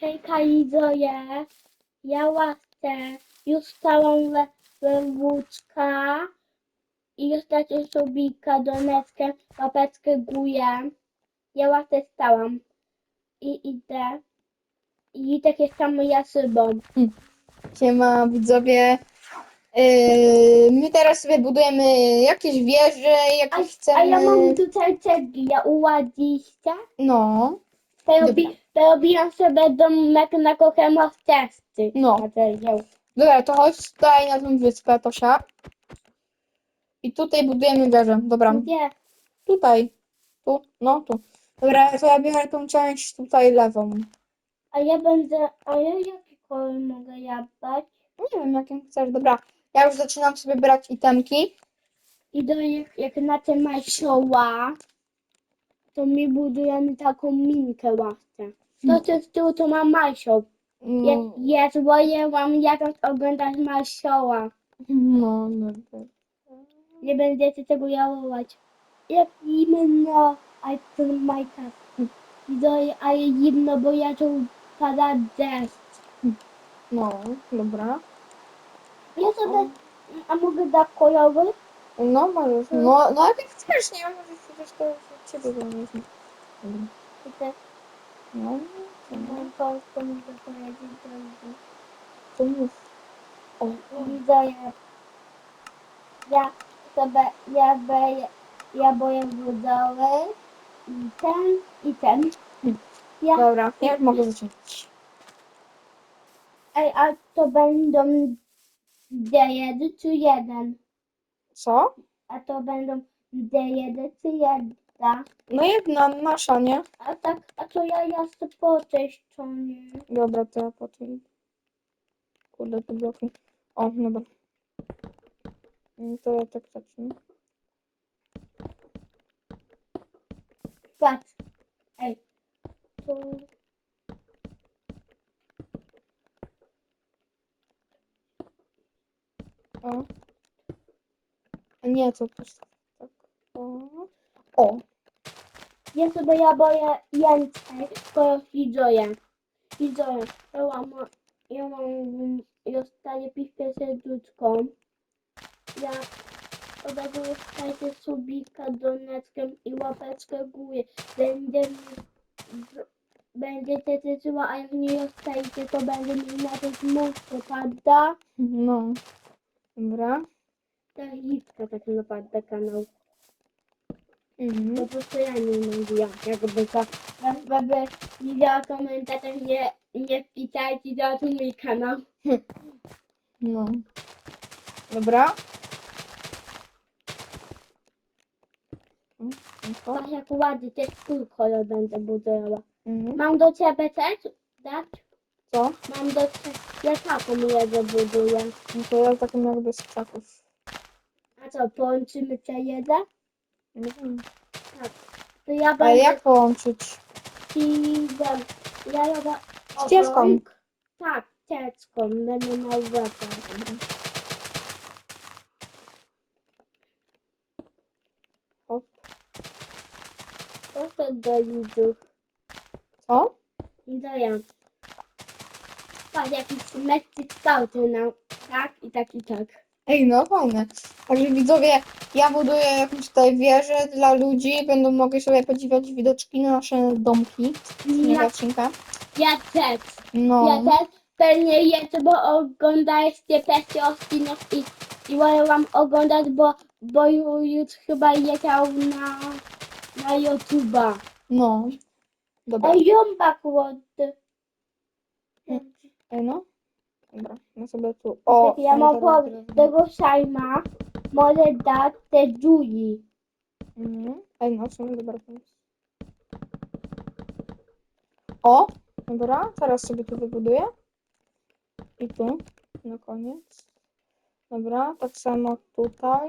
Hejka Izoje, ja łaskę, już stałam we, we wódka i już tacie subika, doneckę, łapeczkę guję. Ja łaskę stałam i idę. I tak jest samo ja szybą. Siema widzowie. Yy, my teraz sobie budujemy jakieś wieże, A, jakieś chcemy... a ja mam tutaj cegli, ja uładziście. No, To robi, robiłam sobie domek na kochemu testy. No. Materiał. dobra, to chodź tutaj na tą wyspę, Tosia. I tutaj budujemy wieżę. Dobra, Gdzie? tutaj. Tu, no tu. Dobra, to ja biorę tą część tutaj lewą. A ja będę, a ja jaki kolor mogę ja brać? Nie wiem, jakim chcesz. Dobra, ja już zaczynam sobie brać itemki. I do jak, jak na te masioła, to mi budujemy taką minkę łaskę. To co z tyłu to mam masioł. Ja, No, ja zwołałam jakąś oglądać masioła. no, dobra. Nie będziecie tego jałować. Jak zimno, a to majka. A zimno, bo ja tu pada deszcz. No, dobra. Ja sobie, a mogę dać kolorowy? No, możesz. No, no jak chcesz, nie? Możesz przecież to ciebie zależy. Dobra. I te, No, to no, no, polską mogę powiedzieć dobrze. to mów. O, Widzę, ja sobie, ja boję, ja boję budowy i ten, i ten. Ja, dobra, ja mogę zacząć. ej, a to będą D1 czy 1? Co? A to będą D1 czy 1? No jedna nasza, nie? A tak, a to ja jeszcze po tej stronie. Dobra, to ja potem. Kurde, te bloki. O, dobra. Mm, To ja tak zacznę. Patrz. Ej. Tu. O. Nie, to też tak. O. O. Ja sobie ja boję więcej, to widzoję. Widzoję. Ja mam, ja mam, ja staję piwkę serduszką. Ja od razu stajecie subika doneckiem i łapeczkę górę. Będzie Będziecie cieszyła, a jak nie dostajecie, to będzie mi na to mocno pada. No. Dobra. Ta hitka tak napada kanał. Mhm. Po prostu ja nie mówiłam, jakby to. Jakby widziała komentarz, nie, nie wpisajcie do tu mój kanał. No. Dobra. To. Tak jak ładnie, też twój kolor będę budowała. Mhm. Mam do ciebie też dać? Co? Mam do ciebie, ja taką jedną buduję. No to ja takim jakby z krzaków. A co, połączymy te jeden? Nie wiem. To ja Ale będę jak połączyć? Steven. Ja jadę Ścieżką. obok. Tak, ścieżką. Będę na uwagę. Hop. Proszę do widzów. Co? I do ja. Patrz, jakiś mecz skauty nam. Tak i tak i tak. Ej, no fajne. Także widzowie, ja buduję jakąś tutaj wieżę dla ludzi. Będą mogli sobie podziwiać widoczki na nasze domki z Ja, odcinka. ja też. No. Ja też. Pewnie jest, bo oglądaliście pierwszy odcinek i, i wolę wam oglądać, bo, bo ju- już chyba jechał na, na YouTube'a. No. Dobra. Ej, jąbak łody. Ej, no. Dobra, no sobie tu. O, ja mam drewno. tego szajma może dać te drzwi. Mhm. Ej, no, w sumie dobra pomysł. O, dobra, teraz sobie tu wybuduję. I tu, na koniec. Dobra, tak samo tutaj.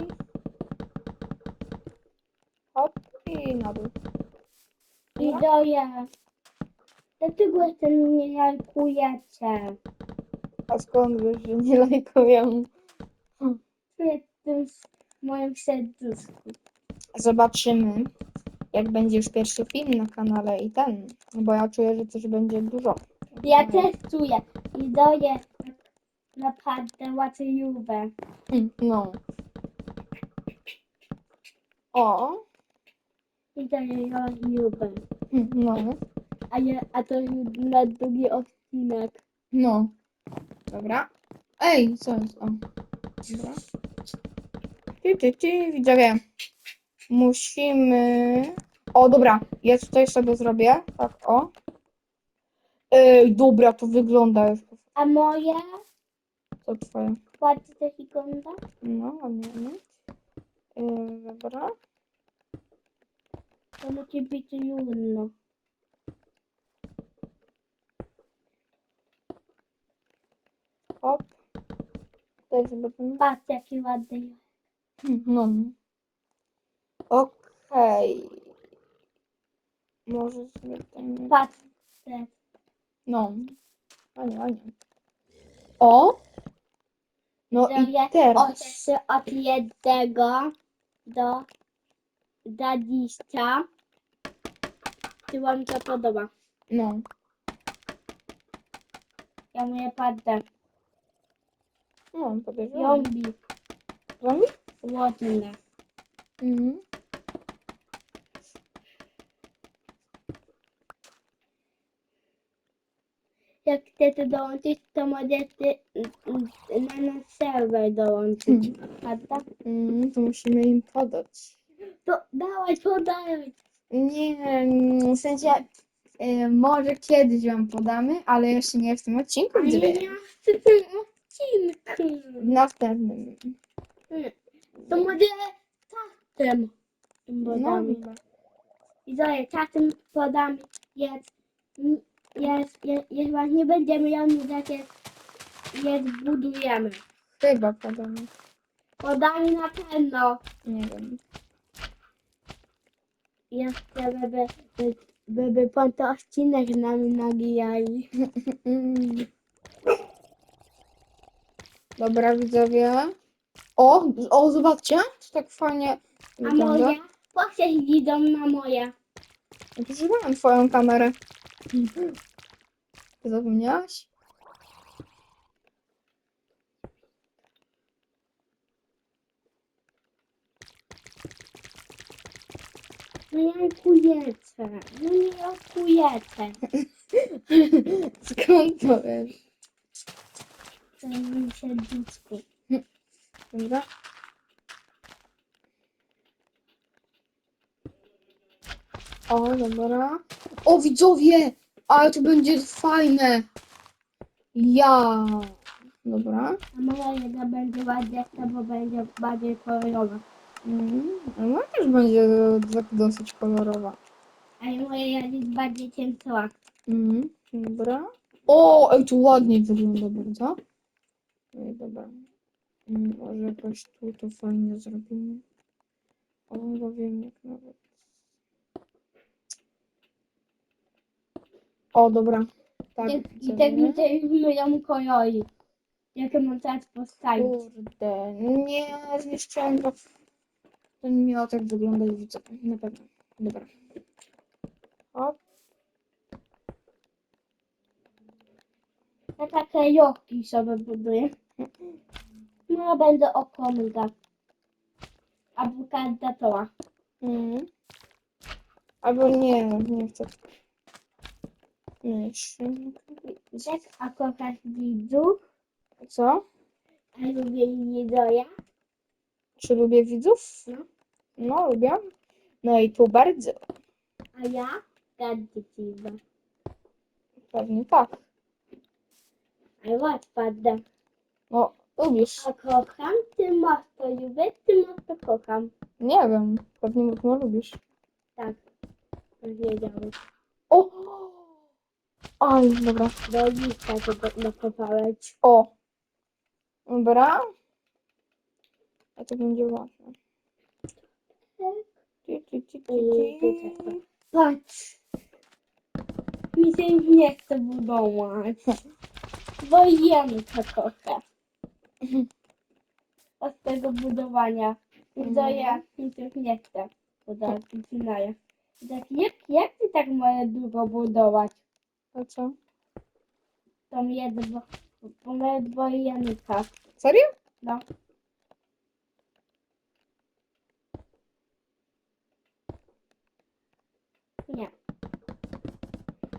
Hop i na dół. I Dobra. doję. Dlaczego jeszcze nie lajkujecie? A skąd wiesz, że nie lajkują? Jest tym moim serduszku. Zobaczymy, jak będzie już pierwszy film na kanale i ten. Bo ja czuję, że coś będzie dużo. Ja testuję. Widzowie naprawdę łatwiejówę. Mm, No. O. Widzowie łatwiejówę. Mm, No. A, ja, a to na drugi odcinek. No. Dobra. Ej, co jest? O. Dobra. Ty, ty, ty, widzowie. Musimy... O, dobra. Ja tutaj sobie zrobię. Tak, o. Ej, dobra, to wygląda już. A moje? To twoje. Ładnie to wygląda? No, ładnie, ładnie. Yy, dobra. To musi być równo. Hop. Tutaj zobaczymy. Patrz jaki ładny. No. Okej. Może sobie ten... Patrz te. No. Ładnie, ładnie. O! No i teraz. Od, od jednego do dwadzieścia. Czy wam to podoba? No. Ja mówię patrzę. No, podejrzewam. Zombie. Zombie? Ładne. Mhm. Jak chcecie dołączyć, to możecie mm, mm, na nasz serwer dołączyć. Prawda? Mhm, to musimy im podać. To dawaj, podaj. Nie, mm, w sensie y, może kiedyś wam podamy, ale jeszcze nie w tym odcinku. Ale ja chcę. W następnym. To może No, podamy. I dalej, czasem podamy jest, jest, jest, jest właśnie nie będziemy ją jak jest, jest budujemy. chyba podamy. Podamy na pewno. Nie wiem. Ja chcę, żeby, by, by, by pan to odcinek z nami nagijali. Dobra, widzowie. O, o, zobaczcie, to tak fajnie A wygląda. moje? Proszę idą na moje. Używałem twoją kamerę. Ty zapomniałaś? No nie kujecie. No nie kujecie. Skąd to wiesz? To mi się dziecku. Dobra. O, dobra. O, widzowie! Ale to będzie fajne! Ja! Dobra. A moja jedna będzie ładniejsza, bo będzie bardziej kolorowa. Mhm. Ona też będzie tak dosyć kolorowa. A moja jest bardziej ciężka. Mhm. Dobra. O, ej, tu ładnie wygląda bardzo. Ej, dobra. Mm, Może jakoś tu to fajnie zrobimy. O, bo wiem jak nawet. O, dobra. Tak, I tak widzę, widzę już moją kolori. Jakie mam teraz postawić. Kurde, nie zniszczyłem go. To nie miało tak wyglądać, widzę. Na pewno. Dobra. O, Ja takie joki sobie buduję. No będę okomga. Albo kandydatora. Mhm. Albo nie, nie chcę. Mniejszy. Wiesz, a kochasz widzów? Co? A lubię widzoja? Czy lubię widzów? No. No, lubię. No i tu bardzo. A ja? Kandydatora. Pewnie tak. A łatwa. No, lubisz. A kocham? Ty masz to lubię, ty masz to kocham. Nie wiem. Pewnie mocno lubisz. Tak. Wiedziałem. O! Aj, dobra. Do lista tego nakopałeś. O! Dobra. A to będzie ważne. Ty, ty, ty, ty, I ty. tutaj. Patrz. Mi się nie chce budować. Bo jem to kocham. Od tego budowania. Widzowie, mi się nie chce budować. Zaczynaję. Tak, jak, jak ty tak możesz długo budować? A co? Tą jedno, bo my dwoje Janika. Serio? No. Nie.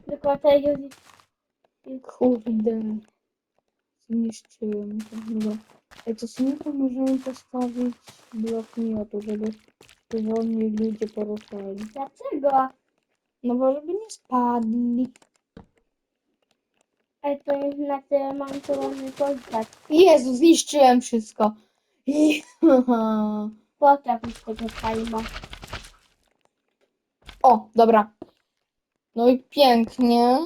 Tylko to już Kurde. Zniszczyłem to. Dobra. Ej, to możemy postawić blok miotu, żeby wolniej ludzie poruszali. Dlaczego? No bo żeby nie spadli. Ale to jest na tyle mam to kontakt. Jezu, zniszczyłem wszystko. Jaha. Potraf mi z tego kalma. O, dobra. No i pięknie.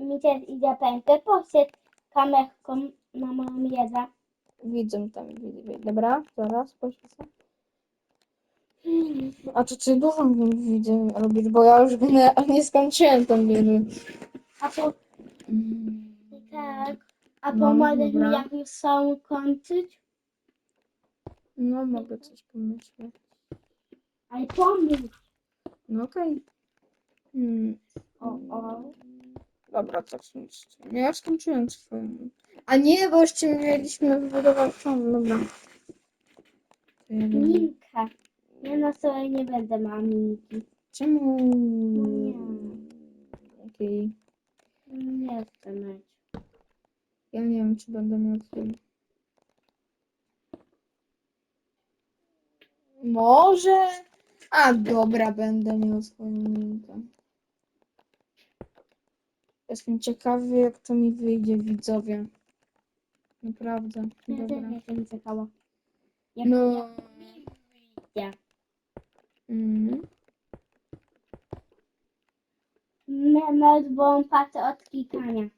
Mi też idzie pękę. Poszedł kamerką na moją jedę. Widzę tam, widzę. Dobra, zaraz poświecę. A to ty dużo mi widzę robić, bo ja już generalnie skończyłem tą wieżę. A po, Mm. tak. A No, pomożesz mi dobra. jak już są kończyć? No, mogę coś pomyśleć. Ale pomóż. No okej. Hmm. O, o. Dobra, tak. Ja skończyłem swoją. A nie, bo jeszcze mieliśmy wybudować ciąg, dobra. Minka. Ja na sobie nie będę miała minki. Czemu? Nie. Okej. Nie chcę mieć. Ja nie wiem, czy będę miał film. Może? A dobra, będę miał swoją minkę. Jestem ciekawy, jak to mi wyjdzie, widzowie. Naprawdę. Ja też Dobra. jestem czekała. Jak No. mi wyjdzie. Mhm. Memo bo patrzę od klikania.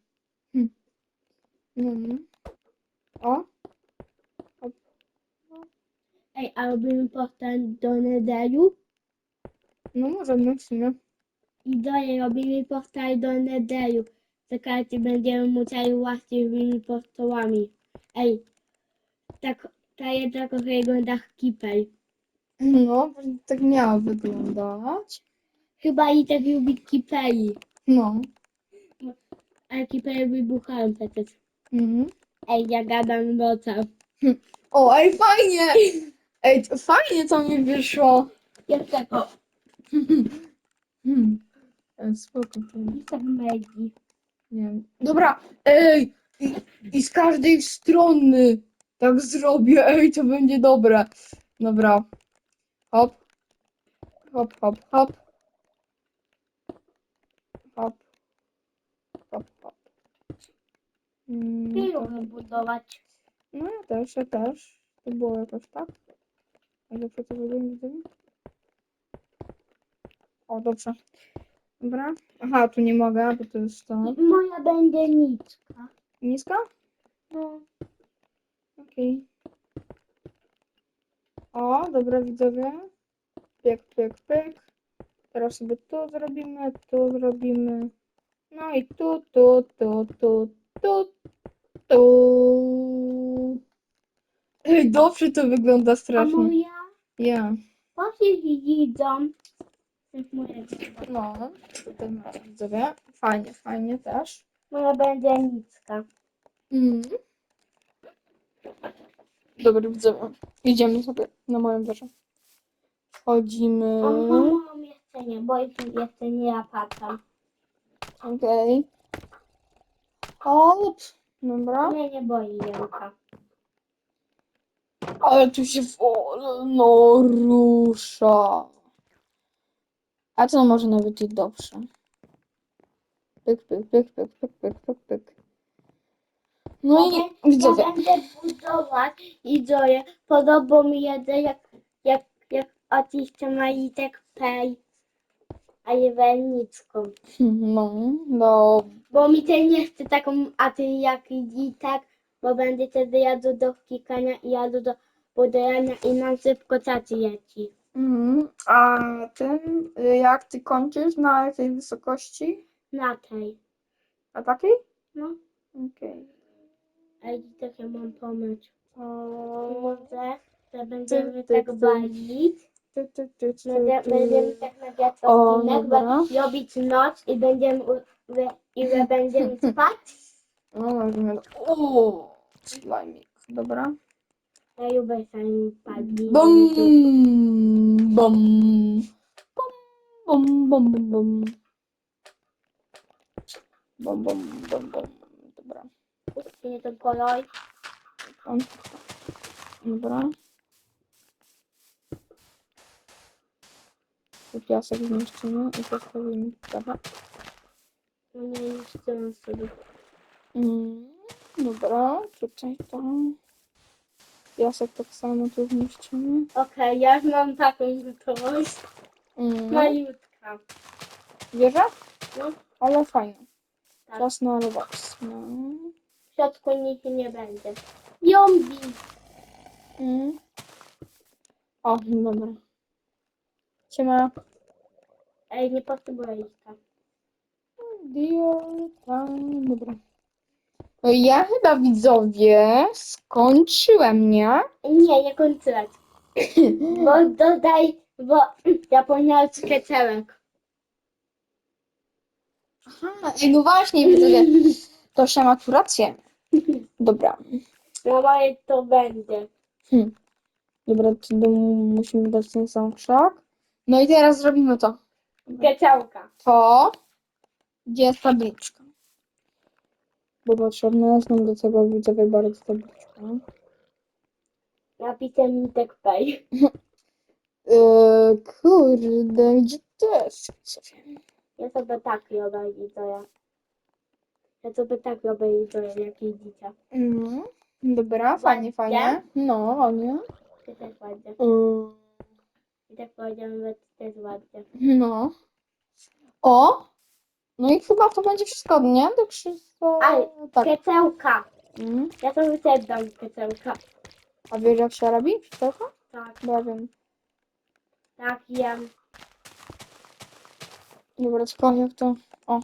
Mhm. O, Ej, a robimy portal do Netheru? no możemy w sumie. I dalej robimy portal do Netheru. Czekajcie, będziemy musieli łazić tymi portalami. Ej, tak, ta jedna trochę wygląda jak kipel. No, tak miało wyglądać. Chyba i tak lubi kipeli. No. Ale kipele wybuchają przecież. Mhm. Ej, ja gadam nocą. O, ej, fajnie! Ej, fajnie to mi wyszło. Jeszcze o, Hmm. E, Spoko. to- jeszcze megi. Nie wiem. Dobra, ej! I, I z każdej strony tak zrobię, ej, to będzie dobre. Dobra. Hop. Hop, hop, hop. Hop. Hop, hop. Mm, lubię budować. No ja też, ja też. To było jakoś tak. A dobrze to zrobiłem widzę. O, dobrze. Dobra. Aha, tu nie mogę, bo to jest to. Moja będzie niczka. Niska? No. Okej. O, dobra widzowie. Pyk, pyk, pyk. Teraz sobie tu zrobimy, tu zrobimy. No i tu, tu, tu, tu, tu, tu. Ej, dobrze to wygląda A strasznie. moja? Ja. Właśnie widzą. To jest moja dziewczyna. No, tutaj masz widzowie. Fajnie, fajnie też. Moja będzie nicka. Mm. Dobra, widzowie. Idziemy sobie na moją wieżę. Wchodzimy. A mama jeszcze nie, bo jeszcze nie ja patrzę. Okej. Hop. Dobra. Mnie nie boi Janka. Ale tu się wolno rusza. A to może nawet i dobrze. Pyk, pyk, pyk, pyk, pyk, pyk, pyk, pyk. No Ja i widzowie. Ja będę budować i Zoe. Podoba mi jedę jak, jak, jak oczywiście ma i tak pej. A jewelnicką. No, no. Bo mi też nie chce taką, a ty jak i tak, bo będzie wtedy jadł do klikania i jadł do budowania i nam szybko cacy leci. Mhm. A ten, y, jak ty kończysz na jakiej wysokości? Na tej. A takiej? No, Okej. ale tak ja mam pomysł. O, Może, że będziemy ty, ty, tak ty. bawić. ty, ty, ty, ty, ty. Będziemy tak nagrać O, odcinek, dobra. robić noc i będziemy, u- we- i że będziemy spać No, możemy... O, slajmik, dobra. Ja lubię sami padli. Bum, bum, bum, bum, bum, bum. Bum, bum, bum, bum. Dobra. Nie to kolor. Dobra. Tu piasek zmieszczymy i postawimy dobra. Nie, nie chcę sobie. Mm, dobra, tutaj to. Piasek tak samo tu zmieścimy. Okej, ja już mam taką gotowość. Mm. Malutka. Wieża? No, Ale fajna. Tak. Ciasno, ale box. No. w środku nic nie będzie. Jombi. Mm. O, dobra. Siema. Ej, nie potrzebuję iść tam. Dio, tam, dobra. No ja chyba widzowie skończyłem, nie? Nie, nie kończyć. Bo dodaj, bo zapomniałem skecełek. Aha, ej, no właśnie, widzowie. To się ma tu rację. Dobra. No moje to będzie. Hm. Dobra, to do, musimy dać ten sam krzak. No i teraz zrobimy to. Skecełka. To, gdzie jest tabliczka. Bo potrzebna jest nam do tego widzowie bardzo tabliczka. Napisem Mitek Pay. Yy, kurde, gdzie to jest? Ja sobie tak robię i to ja. Ja sobie tak robię i to ja, jak widzicie. Mm, dobra, fajnie, fajnie. No, ładnie. Ty też ładnie. Yy, I tak powiedziałem, że ty też ładnie. no. O! No i chyba to będzie wszystko, nie? Tak wszystko. Ale Tak. Skecełka. Mm. Ja sobie też dam skecełka. A wiesz jak się robi? Wszystko? Tak, Bo ja wiem. tak, jem. Dobra, tylko jak to. O.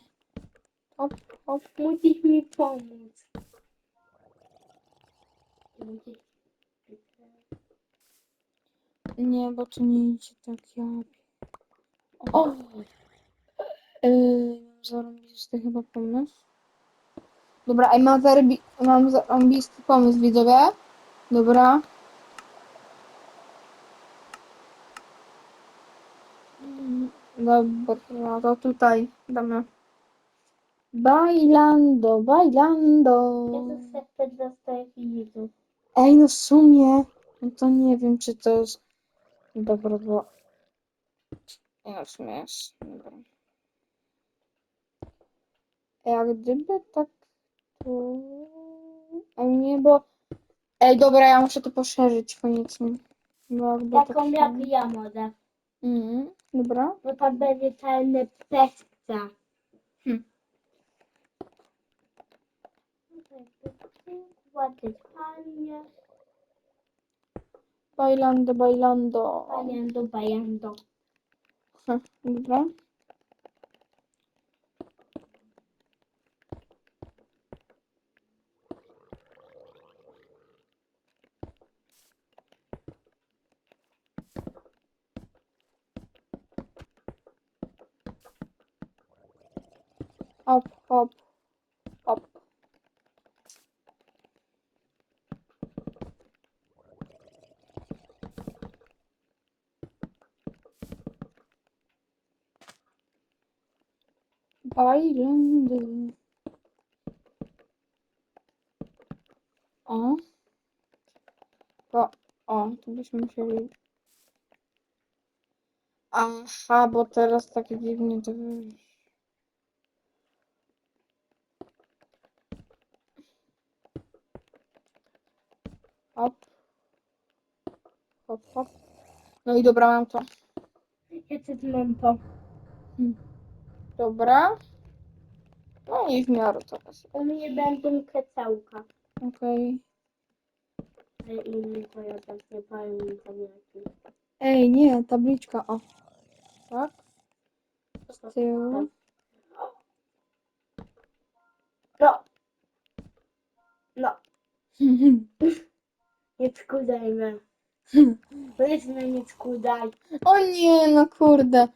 Hop, hop. Musisz mi pomóc. Musisz- Nie, bo to nie idzie tak jak. O! Yy, zarąbisty chyba pomysł. Dobra, ej, mam, zarbi- mam zarąbisty pomysł, widzowie. Dobra. Dobra, to tutaj damy. Bailando, bailando. Jezus chce dostaje widzów. Ej, no w sumie, no to nie wiem, czy to jest dobre, bo... No w sumie jest, dobra. Jak gdyby tak to... Ej, nie, bo... Ej, dobra, ja muszę to poszerzyć koniecznie. Bo jakby Taką tak jak ja. Mhm, dobra. Bo tam będzie czarny pestka. Hmm. Ładnie, fajnie. Bailando, bailando. Bajando, bajando. Hm, Dobra. Hop, hop, hop. Bailando. O. To, o, tu byśmy musieli. Aha, bo teraz tak dziwnie to wyjść. Hop. No i dobra, mam to. Ja też mam to. Dobra. No i w miarę teraz. U mnie będą krecełka. Okej. Ale inny to ja nie. Ej, nie, tabliczka, o. Tak? Tyłu. No. No. Nie mnie. Weź mnie nie skudaj. O nie, no kurde.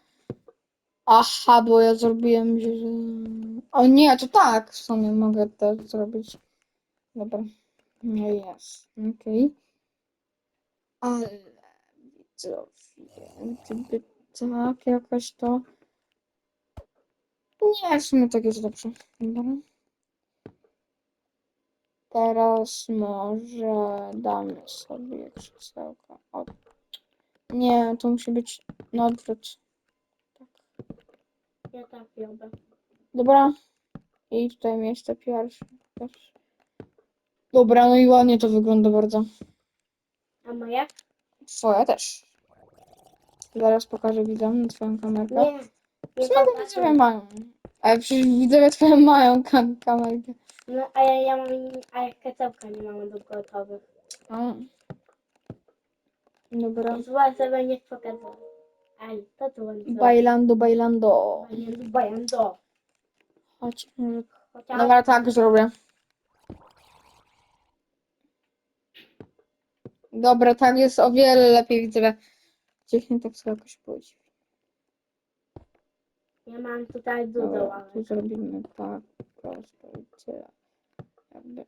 Aha, bo ja zrobiłem, że... O nie, to tak, w sumie mogę to zrobić. Dobra. No jest. Okej. Ale widzowie, gdyby tak jakoś to... Nie, w sumie tak jest dobrze. Dobra. Teraz może damy sobie krzesełka. O. Nie, to musi być na odwrót. Ja tak robię. Dobra. I tutaj miejsce pierwsze. też. Dobra, no i ładnie to wygląda bardzo. A moja? Twoja też. Zaraz pokażę widzom na twoją kamerkę. Nie. Nie widzowie mają. Ale przecież widzowie twoje mają kam kamerkę. No, a ja, ja mam, a ja kacełka nie mam do gotowych. O. Dobra. Zła sobie nie pokazała. Aj, to co on? Bailando, bailando. Bajan, do. Chodź, może... Chociaż Dobra, tak zrobię. Dobra, tak jest o wiele lepiej widzowie. Gdzieś nie tak sobie jakoś pójść. ja mam tutaj dużo Dobra, ławek. tu zrobimy tak, prosto i tyle. Jakby.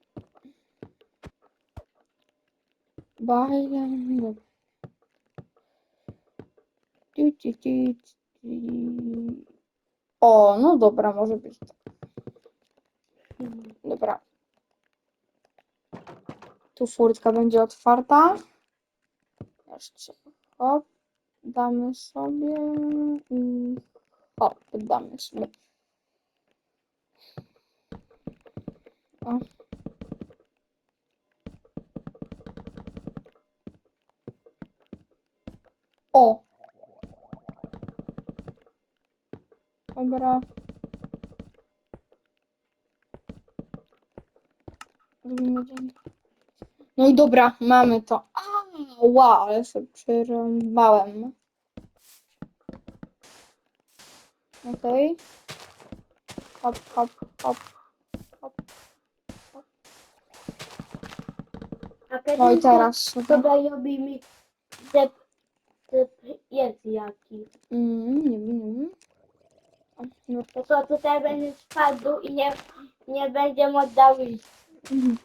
Tu. O, no dobra, może być tak. Dobra. Tu furtka będzie otwarta. Jeszcze hop. Damy sobie i hop, damy sobie. O. Dobra. Robimy dzień. No i dobra, mamy to. A, wow, ale sobie przerąbałem. Okej. Hop, hop, hop. A kiedy No i teraz. Dobra, robi mi typ jest jaki. Mm, nie wiem, nie wiem. No, To co tutaj będzie spadł i nie, nie będzie iść. mhm.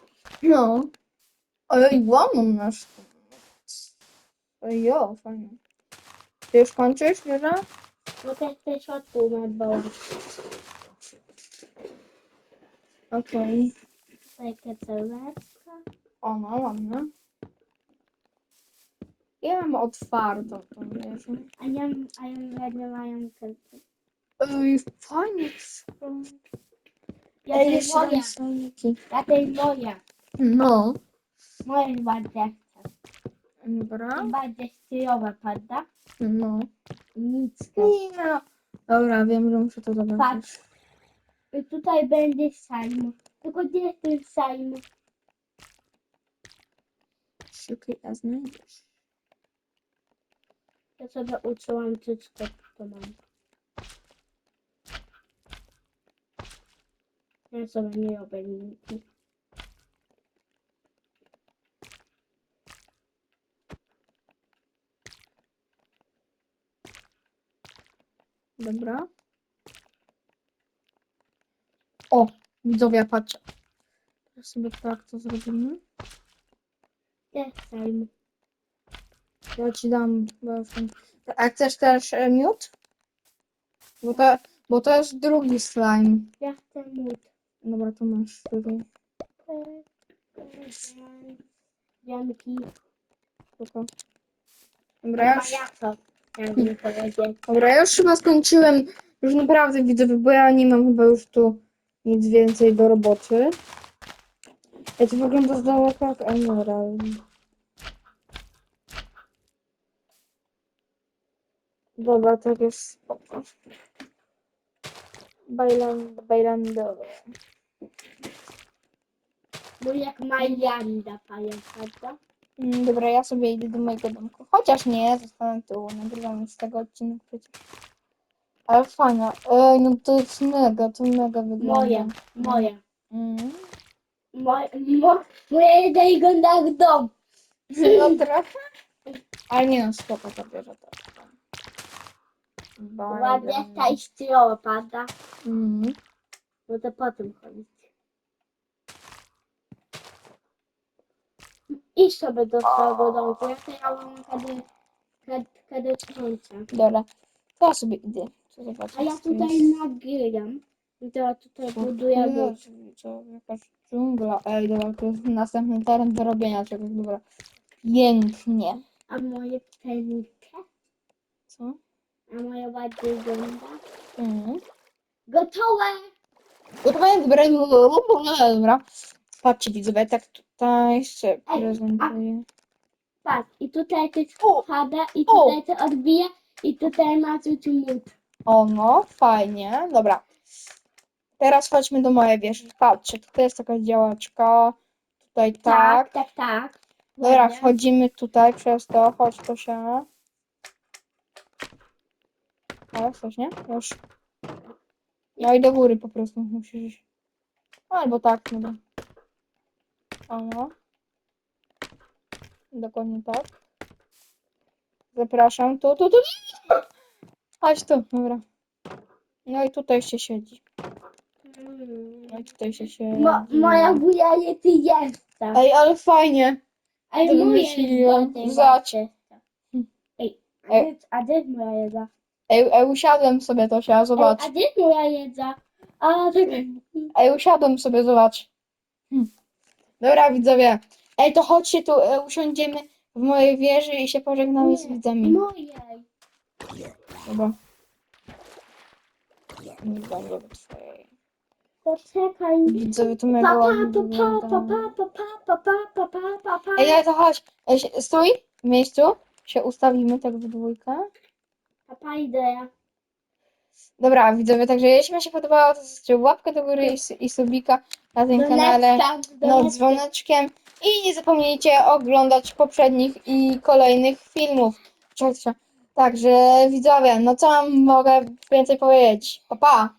no. Ojej, łamą nasz. Ojo, fajnie. Ty już kończysz, Wieża? No też te środku ma bała. Okej. Tutaj kacełeczka. O, no, ładne. Ja mam otwartą tą wieżę. A ja, a ja nie mają kaceł. Ej, fajnie. Ja Ej, tej moja. tam sojiki. Ja tej moja. No. Moja jest bardziej. Dobra. Bardziej stylowa, prawda? No. Nicka. Nie. Dobra, wiem, że muszę to zobaczyć. Patrz. I tutaj będzie sajm. Tylko gdzie jest ten sajm? Szukaj, a znajdziesz. Ja sobie uczyłam wszystko, co mam. Ja sobie nie nic. Dobra. O, widzowie, patrzcie. Teraz sobie tak to zrobimy. Sajm. Ja ci dam. A chcesz też e, miód? Bo to, bo to jest drugi slime. Ja chcę mód. Dobra, to masz tutaj. Janki. Spoko. Dobra, ja już, dobra, ja już chyba skończyłem. Już naprawdę widzę, bo ja nie mam chyba już tu nic więcej do roboty. Ja to wygląda z daleka jak emerald. Dobra, tak jest spoko. Bailando, bailando. Bo jak Majanda, prawda? Mm, Dobra, ja sobie idę do mojego domku. Chociaż nie, zostanę tu. Nagrywam z tego odcinek przecież. Ale fajna. Ej, no to jest mega, to mega wygląda. Moje, moje. Mm. Moje, mo, moje wygląda jak dom. No trochę. Ale nie no, spoko to bierze to. Ładnie ta i stylowa, prawda? Mm. No to po tym Idź sobie do swojego domku. Ja teraz mam kiedy, kiedy, kiedy skończę. Dobra. To ja sobie idę. Co zobaczyć. A ja tutaj. I teraz tutaj buduję dom. Jezu, Co, jakaś dżungla. Ej, dobra, to jest następny teren do robienia czegoś, dobra. Pięknie. A moje pękę? Co? A moja ładnie wygląda? Mhm. Gotowe! Gotowe, dobra, dobra, dobra. Patrzcie widzowie, tak tutaj się prezentuję. Patrz, i tutaj ty wpada, i tutaj ty odbija, i tutaj ma ciuciu mód. O no, fajnie, dobra. Teraz chodźmy do mojej wieży. Patrzcie, tutaj jest taka działaczka. Tutaj tak. Tak, tak, tak. Dobra, Ładnie. wchodzimy tutaj przez to. Chodź to się. Ale coś, nie? Już. No i do góry po prostu musisz iść. Albo tak, dobra. O no. Dokładnie tak. Zapraszam tu, tu, tu. Chodź tu, dobra. No i tutaj się siedzi. No i tutaj się siedzi. Mo, moja wuja jest ty jeszcze. Ej, ale fajnie. Ej, wymyśliłam. jest Zobacz. Ej, a Ej. gdzie- a gdzie jest moja jedza? Ej, ej, usiadłem sobie to się, zobacz. Ej, a gdzie jest moja jedza? A, czekaj. Ej, usiadłem sobie, zobacz. Hm. Dobra, widzowie. Ej, to chodźcie tu, e, usiądziemy w mojej wieży i się pożegnamy z widzami. Mojej. Dobra. Nie będzie w twojej. Poczekaj. Widzowie, to mega pa, ładnie pa, pa, pa, wygląda. pa, pa, pa, pa, pa, pa, pa, pa. Ej, ale to chodź. Ej, się- stój w miejscu. Się ustawimy tak w dwójkę. Pa, pa, idę. Dobra, widzowie, także jeśli wam się podobało, to zostawcie łapkę do góry i, i subika na tym kanale. No, dzwoneczkiem i nie zapomnijcie oglądać poprzednich i kolejnych filmów. Cześć. Także widzowie, no co mam mogę więcej powiedzieć? Pa, pa!